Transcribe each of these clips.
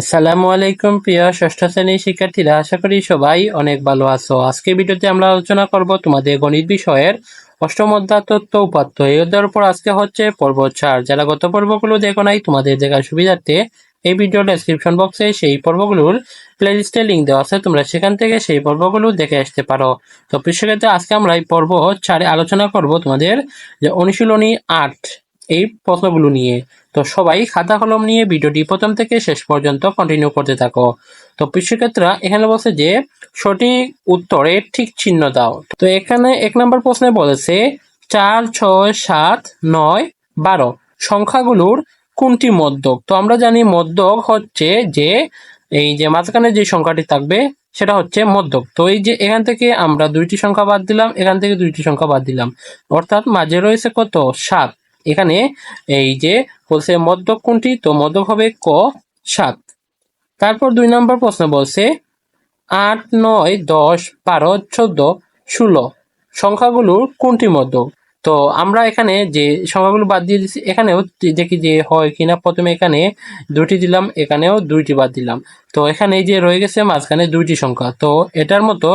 আসসালামু আলাইকুম প্রিয় ষষ্ঠ শ্রেণির শিক্ষার্থীরা, আশা করি সবাই অনেক ভালো আছো। আজকে ভিডিওতে আমরা আলোচনা করব তোমাদের গণিত বিষয়ের অষ্টম অধ্যায় তত্ত্ব উপাত্ত। এই অধ্যায়ের উপর আজকে হচ্ছে পর্ব চার। যারা গত পর্বগুলো দেখো নাই, তোমাদের দেখার সুবিধার্থে এই ভিডিও ডেসক্রিপশন বক্সে সেই পর্বগুলোর প্লেলিস্টে লিঙ্ক দেওয়া আছে, তোমরা সেখান থেকে সেই পর্বগুলো দেখে আসতে পারো। তো সেক্ষেত্রে আজকে আমরা এই পর্ব চারে আলোচনা করব তোমাদের যে অনুশীলনী আট, এই প্রশ্নগুলো নিয়ে। তো সবাই খাতা কলম নিয়ে ভিডিওটি প্রথম থেকে শেষ পর্যন্ত কন্টিনিউ করতে থাকো। তো কৃষিক্ষেত্রা এখানে বলছে যে, সঠিক উত্তরে ঠিক চিহ্ন দাও। তো এখানে এক নম্বর প্রশ্নে বলেছে, চার, ছয়, সাত, নয়, বারো সংখ্যাগুলোর কোনটি মধ্যক? তো আমরা জানি মধ্যক হচ্ছে যে, এই যে মাঝখানে যে সংখ্যাটি থাকবে, সেটা হচ্ছে মধ্যক। তো এই যে এখান থেকে আমরা দুইটি সংখ্যা বাদ দিলাম, এখান থেকে দুইটি সংখ্যা বাদ দিলাম। অর্থাৎ মাঝে রয়েছে কত? সাত। এখানে এই যে বলছে মদ্যপ কোনটি? তো মদ্যপ হবে ক সাত। তারপর দুই নম্বর প্রশ্ন বলছে, আট, নয়, দশ, বারো, চোদ্দ, ষোলো সংখ্যাগুলোর কোনটি মধ্যক? তো আমরা এখানে যে সংখ্যাগুলো বাদ দিয়ে দিচ্ছি এখানেও দেখি যে হয় কিনা, প্রথমে এখানে দুটি দিলাম, এখানেও দুইটি বাদ দিলাম। তো এখানে এই যে রয়ে গেছে মাঝখানে দুইটি সংখ্যা, তো এটার মতো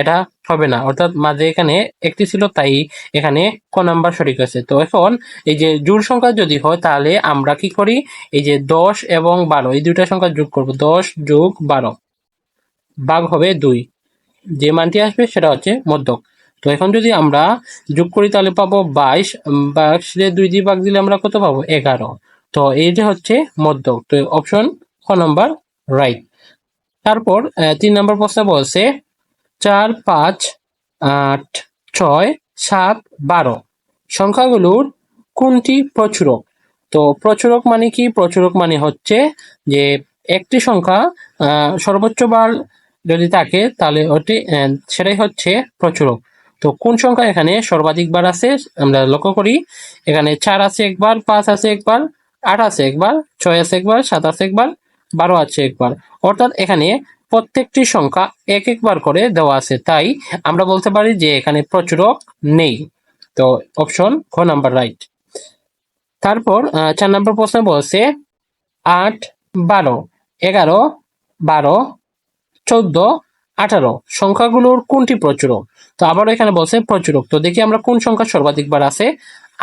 এটা হবে না। অর্থাৎ মাঝে এখানে একটি ছিল, তাই এখানে ক নাম্বার সঠিক আছে। তো এখন এই যে জোড় সংখ্যা যদি হয়, তাহলে আমরা কি করি? এই যে দশ এবং বারো, এই দুইটা সংখ্যা যোগ করব। দশ যোগ বারো, ভাগ হবে দুই। যে মানটি আসবে, সেটা হচ্ছে মধ্যক। তো এখন যদি আমরা যোগ করি তাহলে পাবো বাইশ বাইশে দুই দিয়ে ভাগ দিলে আমরা কত পাবো? এগারো। তো এইটা হচ্ছে মধ্যক তো অপশন খ নম্বর রাইট তারপর তিন নম্বর প্রশ্ন বলছে চার, পাঁচ, আট, ছয়, সাত, বারো। সংখ্যাগুলোর কোনটি প্রচুরক? তো প্রচুরক মানে কি? প্রচুরক মানে হচ্ছে যে একটি সংখ্যা সর্বোচ্চ বার যদি থাকে তাহলে ওটি সেটাই হচ্ছে প্রচুরক। তো কোন সংখ্যা এখানে সর্বাধিক বার আছে? আমরা লক্ষ্য করি, এখানে চার আছে একবার, পাঁচ আছে একবার, আট আছে একবার, ছয় আছে একবার, সাত আছে একবার, বারো আছে একবার। অর্থাৎ এখানে প্রত্যেকটি সংখ্যা এক একবার করে দেওয়া আছে। তাই আমরা বলতে পারি যে এখানে প্রচুরক নেই। তো অপশন খ নাম্বার রাইট। তারপর চার নম্বর প্রশ্ন বলছে, আট, বারো, এগারো, বারো, চোদ্দ আঠারো। সংখ্যাগুলোর কোনটি প্রচুরক? তো আবারও এখানে বলছে প্রচুরক। তো দেখি আমরা কোন সংখ্যা সর্বাধিক বার আছে?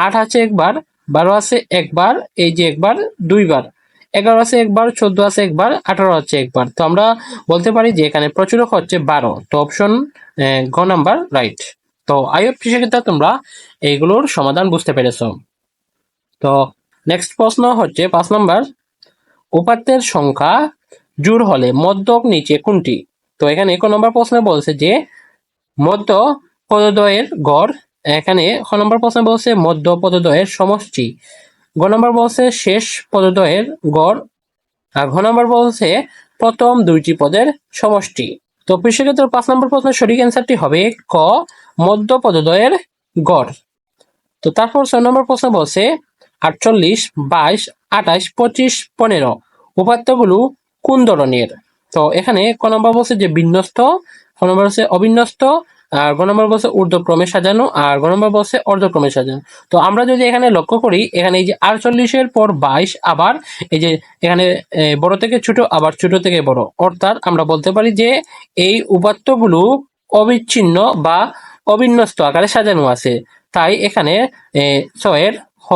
আট আছে একবার, বারো আছে একবার, এই যে একবার, দুইবার। এগারো আছে একবার, চোদ্দ আছে একবার, আঠারো আছে একবার। তো আমরা বলতে পারি যে এখানে প্রচুরক হচ্ছে বারো। তো অপশন ঘ নাম্বার রাইট তো আইএফ সেক্ষেত্রে তোমরা এইগুলোর সমাধান বুঝতে পেরেছ। তো নেক্সট প্রশ্ন হচ্ছে পাঁচ নম্বর উপাত্তের সংখ্যা জোড় হলে মধ্যক নিচে কোনটি? তো এখানে এক নম্বর প্রশ্নে বলছে যে, মধ্য পদদ্বয়ের গড়, এখানে খ নম্বর প্রশ্নে বলছে মধ্য পদদ্বয়ের সমষ্টি। গ নম্বর বলছে শেষ পদদ্বয়ের গড়, আর ঘ নম্বর বলছে প্রথম দুইটি পদের সমষ্টি। তো সেক্ষেত্রে পাঁচ নম্বর প্রশ্নের সঠিক অ্যান্সারটি হবে ক, মধ্য পদদ্বয়ের গড়। তো তারপর ছয় নম্বর প্রশ্ন বলছে আটচল্লিশ, বাইশ, আঠাশ, পঁচিশ, পনেরো, উপাত্তগুলো কোন ধরনের? তো এখানে ক নম্বর বলছে যে বিন্যস্ত, খ নম্বর বলছে অবিন্যস্ত, আর গ নম্বর বলছে ঊর্ধ্বক্রমে সাজানো, আর গ নম্বর বলছে অর্ধক্রমে সাজানো। তো আমরা যদি এখানে লক্ষ্য করি, এখানে এই যে আটচল্লিশের পর বাইশ আবার, এই যে এখানে বড় থেকে ছোট, আবার ছোট থেকে বড়। অর্থাৎ আমরা বলতে পারি যে এই উপাত্তগুলো অবিচ্ছিন্ন বা অবিন্যস্ত আকারে সাজানো আছে। তাই এখানে ছয়ের হ,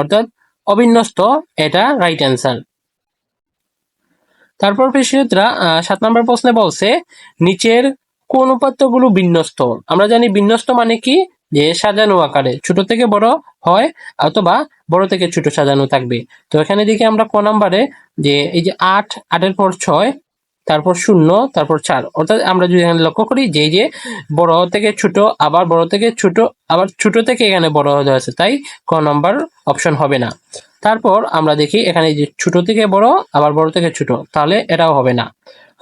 অর্থাৎ অবিন্যস্ত, এটা রাইট অ্যান্সার তারপর কৃষিক্ষেত্রা সাত নম্বর প্রশ্নে বলছে, নিচের কোন উপাত্তগুলো বিন্যস্ত? আমরা জানি বিন্যস্ত মানে কি? যে সাজানো আকারে। ছোট থেকে বড় হয় অথবা বড় থেকে ছোট সাজানো থাকবে। তো এখানে দেখি আমরা ক নাম্বারে, যে এই যে আট, আটের পর ছয়, তারপর শূন্য, তারপর চার। অর্থাৎ আমরা যদি এখানে লক্ষ্য করি, যে যে বড় থেকে ছোট, আবার বড় থেকে ছোট, আবার ছোট থেকে এখানে বড় হয়ে আছে, তাই ক নাম্বার অপশন হবে না। তারপর আমরা দেখি এখানে যে ছোট থেকে বড়, আবার বড় থেকে ছোট, তাহলে এটাও হবে না।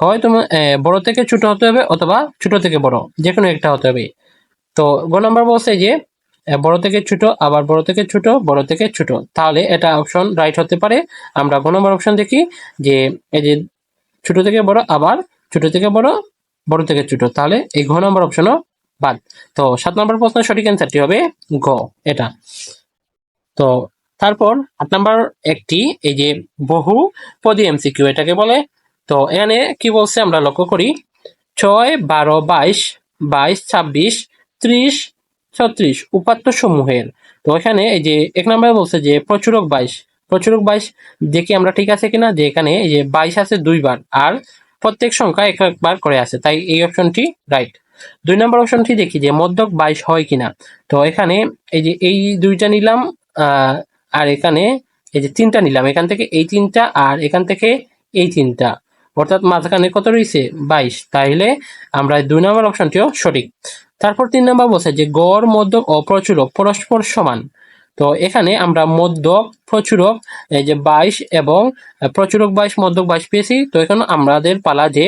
হয় তোমার বড় থেকে ছোট হতে হবে অথবা ছোট থেকে বড় যে কোনো একটা হতে হবে। তো গ নাম্বার বলছে যে বড় থেকে ছোট, আবার বড় থেকে ছোট, বড় থেকে ছোট, তাহলে এটা অপশন রাইট হতে পারে। আমরা গ নম্বর অপশন দেখি যে, এই যে ছোট থেকে বড়, আবার ছোট থেকে বড় বড় থেকে ছোট, তাহলে এই ঘ নম্বর অপশনও বাদ। তো সাত নম্বর প্রশ্নের সঠিক অ্যান্সারটি হবে গ, এটা। তো তারপর আট নাম্বার একটি, এই যে বহু পদী এমসিকিউ এটাকে বলে। তো এখানে কি বলছে আমরা লক্ষ্য করি, ছয়, বারো, বাইশ বাইশ, ছাব্বিশ, ত্রিশ, ছত্রিশ উপাত্ত সমূহের। তো এখানে এই যে এক নম্বরে বলছে যে প্রচুরক বাইশ প্রচুরক বাইশ দেখি আমরা ঠিক আছে কিনা? যে এখানে এই যে বাইশ আছে দুইবার আর প্রত্যেক সংখ্যা এক একবার করে আছে, তাই এই অপশনটি রাইট। দুই নম্বর অপশনটি দেখি যে মধ্যক বাইশ হয় কিনা। তো এখানে এই যে এই দুইটা নিলাম আর এখানে এই যে তিনটা নিলাম, এখান থেকে এই তিনটা আর এখান থেকে এই তিনটা। অর্থাৎ মাঝখানে কত রয়েছে? বাইশ। তাইলে আমরা দুই নম্বর অপশনটিও সঠিক। তারপর তিন নম্বর বলছে যে গড়, মধ্যক ও পরস্পর সমান। তো এখানে আমরা মধ্যক, প্রচুরক, এই যে বাইশ এবং প্রচুরক বাইশ, মধ্যক বাইশ পেয়েছি। তো এখন আমাদের পালা যে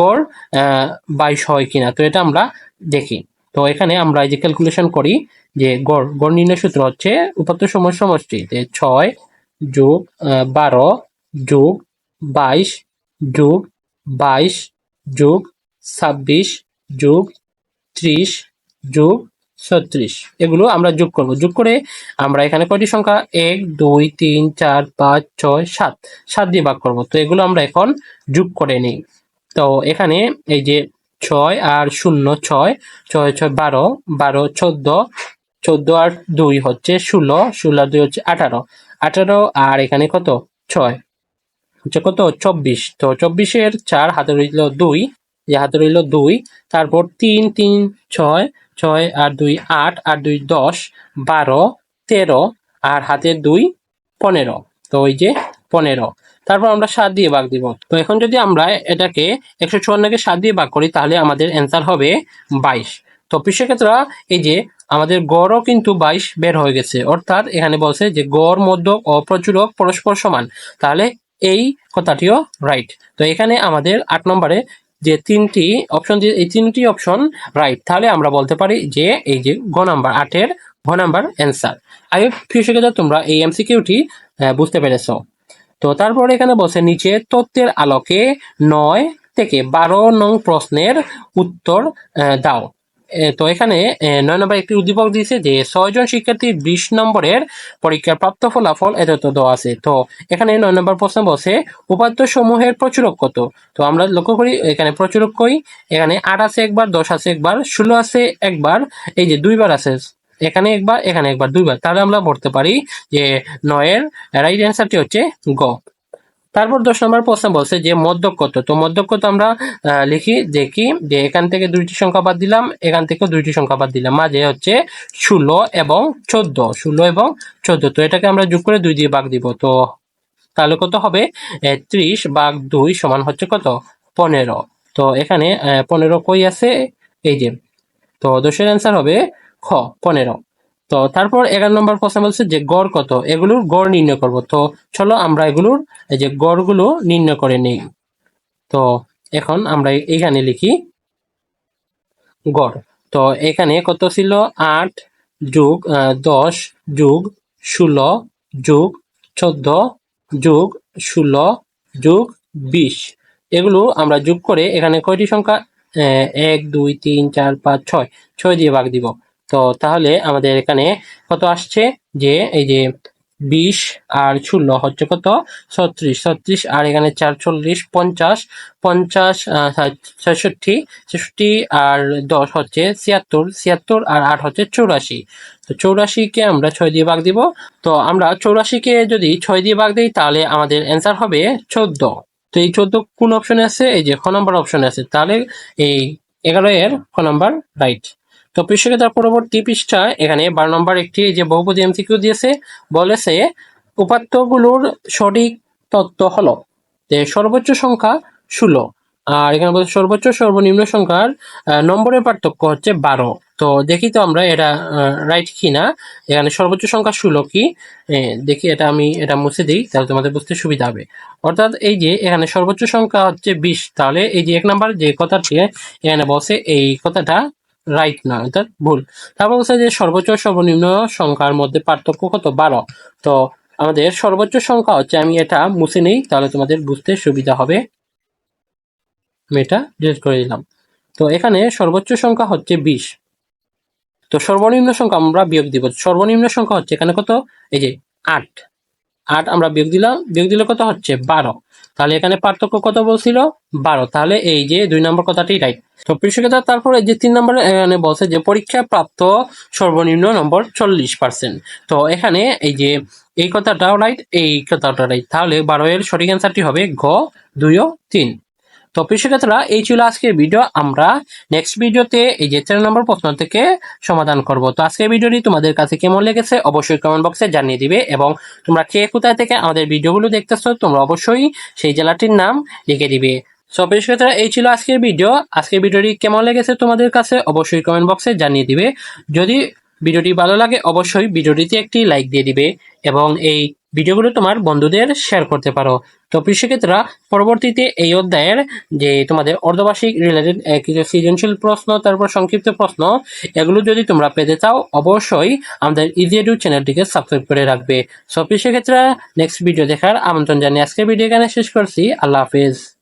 গড় বাইশ হয় কিনা, তো এটা আমরা দেখি। তো এখানে আমরা এই যে ক্যালকুলেশন করি যে গড় গড় নির্ণয় সূত্র হচ্ছে উপাত্ত সময় সমষ্টি, যে ছয় যোগ বারো যোগ বাইশ যোগ বাইশ যোগ ছাব্বিশ যোগ ত্রিশ যোগ ছত্রিশ। এগুলো আমরা যোগ করব। যোগ করে আমরা এখানে কয়টি সংখ্যা? এক, দুই, তিন, চার, পাঁচ, ছয়, সাত। সাত দিয়ে ভাগ করব। তো এগুলো আমরা এখন যোগ করে নিই। তো এখানে এই যে ছয় আর শূন্য ছয় ছয় ছয়, বারো বারো, চোদ্দ চোদ্দ আর দুই হচ্ছে ষোলো ষোলো আর দুই হচ্ছে আঠারো। আঠারো আর এখানে কত? ছয়। হচ্ছে কত? চব্বিশ। তো চব্বিশের চার হাতে রইল দুই। যে হাতে রইল দুই। তারপর তিন তিন, ছয় ছয় আর দুই, আট আর দুই, দশ, বারো, তেরো আর হাতে দুই, পনেরো। তো ওই যে পনেরো। তারপর আমরা সাত দিয়ে ভাগ দিব। তো এখন যদি আমরা এটাকে একশো চুয়ান্নকে সাত দিয়ে ভাগ করি, তাহলে আমাদের অ্যান্সার হবে বাইশ। তো কৃষিক্ষেত্রে এই যে আমাদের গড়ও কিন্তু বাইশ বের হয়ে গেছে। অর্থাৎ এখানে বলছে যে গড় মধ্য ও প্রচুরক পরস্পর সমান। তাহলে এই কথাটিও রাইট তো এখানে আমাদের আট নম্বরে যে তিনটি অপশন দিয়ে এই তিনটি অপশন রাইট তাহলে আমরা বলতে পারি যে এই যে গ নাম্বার, আটের ঘ নাম্বার অ্যান্সার আই ফিউসিকেটা তোমরা এই এমসিকিউটি বুঝতে পেরেছ। তো তারপরে এখানে বলছে নিচে তথ্যের আলোকে নয় থেকে বারো নং প্রশ্নের উত্তর দাও। তো এখানে নয় নম্বর একটি উদ্দীপক দিয়েছে যে, ছয়জন শিক্ষার্থী বিশ নম্বরের পরীক্ষার প্রাপ্ত ফলাফল এত দেওয়া আছে। তো এখানে নয় নম্বর প্রশ্ন বসে উপাত্ত সমূহের প্রচুরক কত? তো আমরা লক্ষ্য করি, এখানে প্রচুরক কই? এখানে আট আছে একবার, দশ আছে একবার, ষোলো আছে একবার, এই যে দুইবার আছে, এখানে একবার এখানে একবার, দুইবার। তাহলে আমরা বলতে পারি যে, নয়ের রাইট অ্যান্সারটি হচ্ছে গ। তারপর দশ নম্বর প্রশ্ন বলছে যে মধ্যক তো মধ্যক আমরা লিখি দেখি যে এখান থেকে দুইটি সংখ্যা বাদ দিলাম, এখান থেকে দুইটি সংখ্যা বাদ দিলাম। মাঝে হচ্ছে ষোলো এবং চোদ্দ, ষোলো এবং চোদ্দ। তো এটাকে আমরা যোগ করে দুই দিয়ে বাঘ দিব। তো তাহলে কত হবে? ত্রিশ বাঘ দুই সমান হচ্ছে কত? পনেরো। তো এখানে পনেরো কই আছে? এই যে, তো দশের অ্যান্সার হবে খ, পনেরো। তো তারপর এগারো নম্বর প্রশ্ন বলছে যে গড় কত? এগুলোর গড় নির্ণয় করব। তো চলো আমরা এগুলোর, এই যে গড়গুলো নির্ণয় করে নিই। তো এখন আমরা এখানে লিখি গড়। তো এখানে কত ছিল? আট যোগ দশ যোগ ষোলো যোগ চোদ্দ যোগ ষোলো যোগ বিশ। এগুলো আমরা যোগ করে এখানে কয়টি সংখ্যা? এক, দুই, তিন, চার, পাঁচ, ছয়। ছয় দিয়ে ভাগ দিব। তো তাহলে আমাদের এখানে কত আসছে? যে এই যে বিশ আর ষোলো হচ্ছে কত? ছত্রিশ। ছত্রিশ আর এখানে চার চল্লিশ, পঞ্চাশ। পঞ্চাশ ছেষট্টি ছেষট্টি আর দশ হচ্ছে ছিয়াত্তর। ছিয়াত্তর আর আট হচ্ছে চৌরাশি। তো চৌরাশিকে আমরা ছয় দিয়ে ভাগ দিব। তো আমরা চৌরাশিকে যদি ছয় দিয়ে ভাগ দিই, তাহলে আমাদের অ্যান্সার হবে চোদ্দ। তো এই চোদ্দ কোন অপশনে আছে? এই যে খ নম্বর অপশনে আছে। তাহলে এই এগারো এর খ নম্বর রাইট তো পৃষ্ঠকে তার পরবর্তী পৃষ্ঠা, এখানে বারো নম্বর একটি যে বহুপদী এমসিকিউ দিয়েছে, বলেছে, উপাত্তগুলোর সঠিক তত্ত্ব হলো যে সর্বোচ্চ সংখ্যা ষোলো। আর এখানে বলছে সর্বোচ্চ, সর্বনিম্ন সংখ্যার নম্বরের পার্থক্য হচ্ছে বারো। তো দেখি তো আমরা এটা রাইট কি না এখানে সর্বোচ্চ সংখ্যা ষোলো কি? দেখি এটা আমি, এটা মুছে দিই, তাহলে তোমাদের বুঝতে সুবিধা হবে। অর্থাৎ এই যে এখানে সর্বোচ্চ সংখ্যা হচ্ছে বিশ, তাহলে এই যে এক নাম্বার যে কথাটি এখানে বলছে, এই কথাটা রাইট না অর্থাৎ ভুল। তারপর বলছে যে সর্বোচ্চ সর্বনিম্ন সংখ্যার মধ্যে পার্থক্য কত? বারো। তো আমাদের সর্বোচ্চ সংখ্যা হচ্ছে, আমি এটা মুছে নেই, তাহলে তোমাদের বুঝতে সুবিধা হবে। আমি এটা ডিলিট করে দিলাম। তো এখানে সর্বোচ্চ সংখ্যা হচ্ছে বিশ। তো সর্বনিম্ন সংখ্যা আমরা বিয়োগ দিব। সর্বনিম্ন সংখ্যা হচ্ছে এখানে কত? এই যে আট। আট আমরা বিয়োগ দিলাম, বিয়োগ দিলে কত হচ্ছে? বারো। তাহলে এখানে পার্থক্য কত বলছিল? বারো। তাহলে এই যে দুই নম্বর কথাটি রাইট তো কৃষকেরা তারপরে যে তিন নম্বর, এখানে বলছে যে পরীক্ষা প্রাপ্ত সর্বনিম্ন নম্বর চল্লিশ পার্সেন্ট তো এখানে এই যে এই কথাটাও রাইট এই কথাটা রাইট তাহলে বারো এর সঠিক অ্যান্সারটি হবে ঘ, দুই ও তিন। তো কৃষকেরা এই ছিল আজকের ভিডিও আমরা নেক্সট ভিডিওতে এই যে চার নম্বর প্রশ্ন থেকে সমাধান করব। তো আজকের ভিডিওটি তোমাদের কাছে কেমন লেগেছে অবশ্যই কমেন্ট বক্সে জানিয়ে দিবে এবং তোমরা কে কোথায় থেকে আমাদের ভিডিওগুলো দেখতেছো, তোমরা অবশ্যই সেই জেলাটির নাম লিখে দিবে। সো কৃষকেরা এই ছিল আজকের ভিডিও আজকের ভিডিওটি কেমন লেগেছে তোমাদের কাছে অবশ্যই কমেন্ট বক্সে জানিয়ে দিবে। যদি ভিডিওটি ভালো লাগে, অবশ্যই ভিডিওটিতে একটি লাইক দিয়ে দিবে এবং এই ভিডিওগুলো তোমার বন্ধুদের শেয়ার করতে পারো। তো কৃষিক্ষেত্রা পরবর্তীতে এই অধ্যায়ের যে তোমাদের অর্ধবার্ষিক রিলেটেড কিছু সৃজনশীল প্রশ্ন, তারপর সংক্ষিপ্ত প্রশ্ন, এগুলো যদি তোমরা পেতে চাও, অবশ্যই আমাদের ইজি চ্যানেলটিকে সাবস্ক্রাইব করে রাখবে। সো কৃষিক্ষেত্রা নেক্সট ভিডিও দেখার আমন্ত্রণ জানিয়ে আজকের ভিডিও এখানে শেষ করছি। আল্লাহ হাফিজ।